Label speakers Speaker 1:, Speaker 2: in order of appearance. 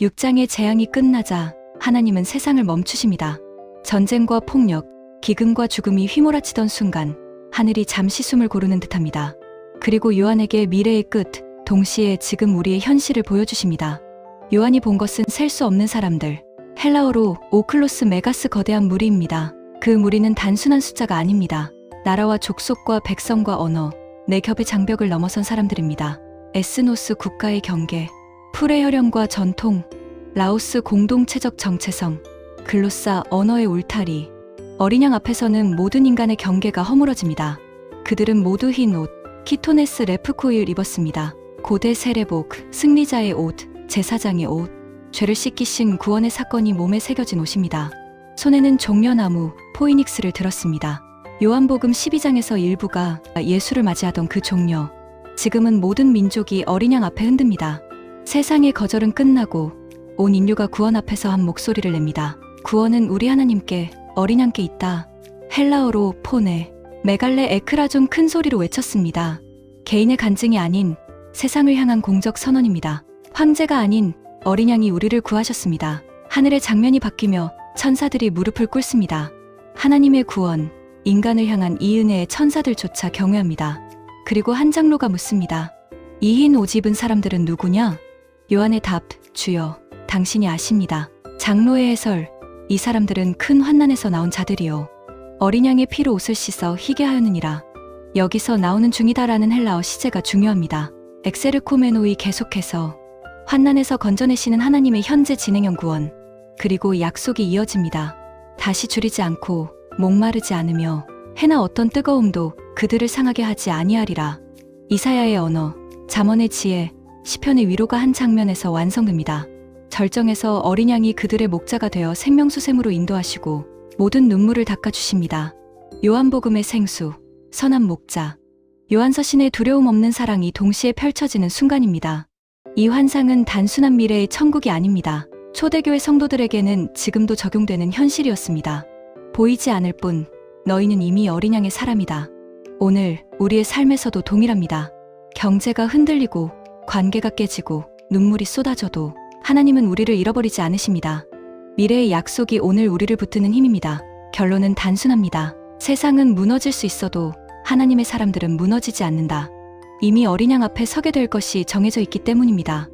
Speaker 1: 6장의 재앙이 끝나자 하나님은 세상을 멈추십니다. 전쟁과 폭력, 기근과 죽음이 휘몰아치던 순간 하늘이 잠시 숨을 고르는 듯합니다. 그리고 요한에게 미래의 끝, 동시에 지금 우리의 현실을 보여주십니다. 요한이 본 것은 셀 수 없는 사람들, 헬라어로 오클로스 메가스 거대한 무리입니다. 그 무리는 단순한 숫자가 아닙니다. 나라와 족속과 백성과 언어, 내 겹의 장벽을 넘어선 사람들입니다. 에스노스 국가의 경계, 풀의 혈연과 전통, 라오스 공동체적 정체성, 글로사 언어의 울타리, 어린 양 앞에서는 모든 인간의 경계가 허물어집니다. 그들은 모두 흰 옷, 키토네스 레프코일 입었습니다. 고대 세례복, 승리자의 옷, 제사장의 옷, 죄를 씻기신 구원의 사건이 몸에 새겨진 옷입니다. 손에는 종려나무, 포이닉스를 들었습니다. 요한복음 12장에서 일부가 예수를 맞이하던 그 종려. 지금은 모든 민족이 어린 양 앞에 흔듭니다. 세상의 거절은 끝나고 온 인류가 구원 앞에서 한 목소리를 냅니다. 구원은 우리 하나님께 어린 양께 있다. 헬라어로 포네, 메갈레 에크라존 큰 소리로 외쳤습니다. 개인의 간증이 아닌 세상을 향한 공적 선언입니다. 황제가 아닌 어린 양이 우리를 구하셨습니다. 하늘의 장면이 바뀌며 천사들이 무릎을 꿇습니다. 하나님의 구원, 인간을 향한 이 은혜에 천사들조차 경외합니다. 그리고 한 장로가 묻습니다. 이흰 옷 입은 사람들은 누구냐? 요한의 답, 주여, 당신이 아십니다. 장로의 해설, 이 사람들은 큰 환난에서 나온 자들이요. 어린 양의 피로 옷을 씻어 희게 하였느니라. 여기서 나오는 중이다라는 헬라어 시제가 중요합니다. 엑세르코메노이 계속해서 환난에서 건져내시는 하나님의 현재 진행형 구원, 그리고 약속이 이어집니다. 다시 줄이지 않고 목마르지 않으며 해나 어떤 뜨거움도 그들을 상하게 하지 아니하리라. 이사야의 언어, 잠언의 지혜, 시편의 위로가 한 장면에서 완성됩니다. 절정에서 어린 양이 그들의 목자가 되어 생명수샘으로 인도하시고 모든 눈물을 닦아주십니다. 요한복음의 생수, 선한 목자, 요한서신의 두려움 없는 사랑이 동시에 펼쳐지는 순간입니다. 이 환상은 단순한 미래의 천국이 아닙니다. 초대교회 성도들에게는 지금도 적용되는 현실이었습니다. 보이지 않을 뿐 너희는 이미 어린 양의 사람이다. 오늘 우리의 삶에서도 동일합니다. 경제가 흔들리고 관계가 깨지고 눈물이 쏟아져도 하나님은 우리를 잃어버리지 않으십니다. 미래의 약속이 오늘 우리를 붙드는 힘입니다. 결론은 단순합니다. 세상은 무너질 수 있어도 하나님의 사람들은 무너지지 않는다. 이미 어린 양 앞에 서게 될 것이 정해져 있기 때문입니다.